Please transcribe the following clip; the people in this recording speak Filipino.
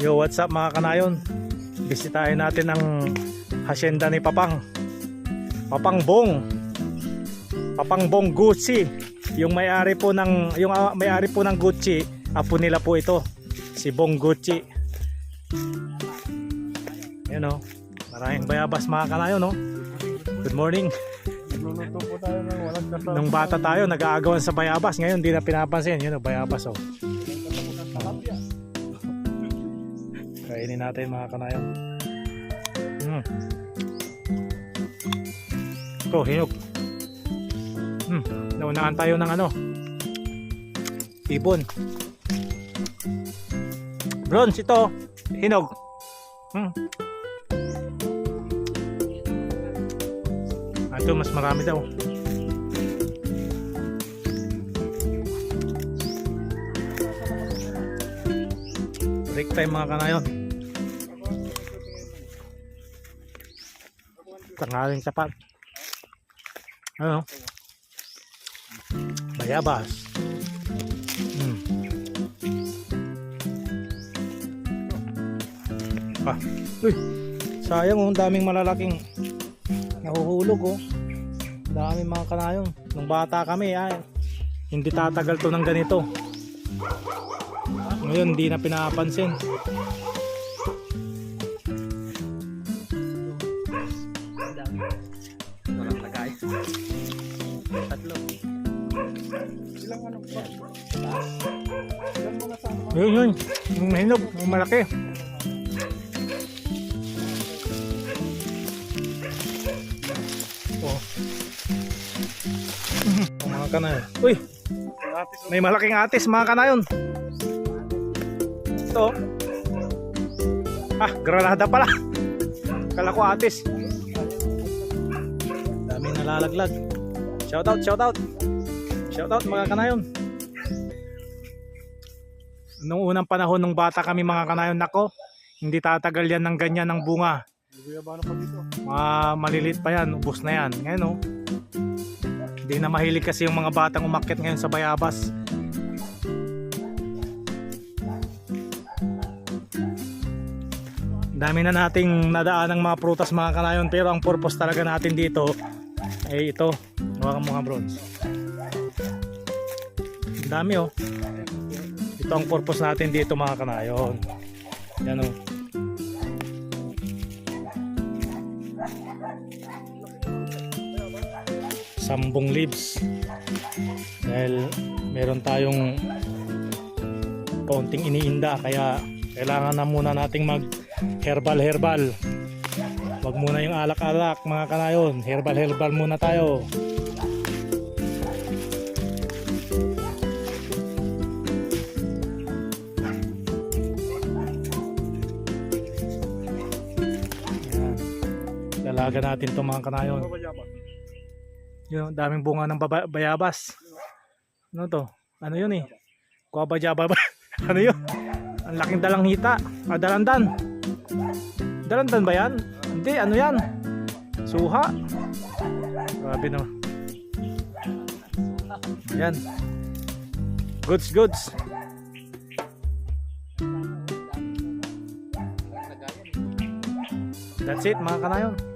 Yo, what's up mga kanayon? Bisitahin natin ang hacienda ni Papang. Papang Bong. Papang Bong Gucci. Yung may-ari po ng yung ah, may-ari po ng Gucci, apo nila po ito. Si Bong Gucci. Ayun oh. Maraming bayabas mga kanayon, no? Good morning. Nagluluto po tayo ng walang kasama. Nung bata tayo, nag-aagawan sa bayabas. Ngayon, di na pinapansin. Yun, oh, bayabas, oh. Kainin natin mga kanayon. Mm. Ito, hinog. Mm. Naunahan tayo ng ano. Ibon. Bronze ito. Hinog. Mm. Ah, Ito, mas marami daw. Break time mga kanayon. Tanghaling sapat. Ano? Bayabas. Hmm. Ah, uy. Sayang oh, daming malalaking nahuhulog oh. Daming mga kanayon. Nung bata kami ay hindi tatagal to ng ganito. Ngayon hindi na pinapansin. Ano ba? Ilang mga sama? Yun yun. Yung hinog, yung malaki. Oh. Mga kanayon. Uy, may malaking atis mga kanayon. Ito. Ah, granada pala. Kala ko atis. Dami nalalaglag. Shout out, shout out. Shout out mga kanayon. Nung unang panahon nung bata kami mga kanayon nako, hindi tatagal yan ng ganyan ng bunga. Mga malilit pa yan, ubos na yan. Ngayon oh. Hindi na mahilig kasi yung mga batang umakyat ngayon sa bayabas. Dami na nating nadaan ng mga prutas mga kanayon pero ang purpose talaga natin dito ay ito. Hawakan mo nga bronze. Ang dami oh. Ito ang purpose natin dito mga kanayon. Yan oh. sambong leaves dahil meron tayong kaunting iniinda kaya kailangan na muna nating mag herbal herbal wag muna yung alak-alak mga kanayon herbal herbal muna tayo Lalaga natin to mga kanayon Ano yung daming bunga ng bayabas. Ano to? Ano yun eh? Guaba jaba ba? ano yun? Ang laking dalang hita. Ah, dalandan. Dalandan ba yan? Hindi, ano yan? Suha. Grabe no. Ayan. Goods, goods. That's it mga kanayon.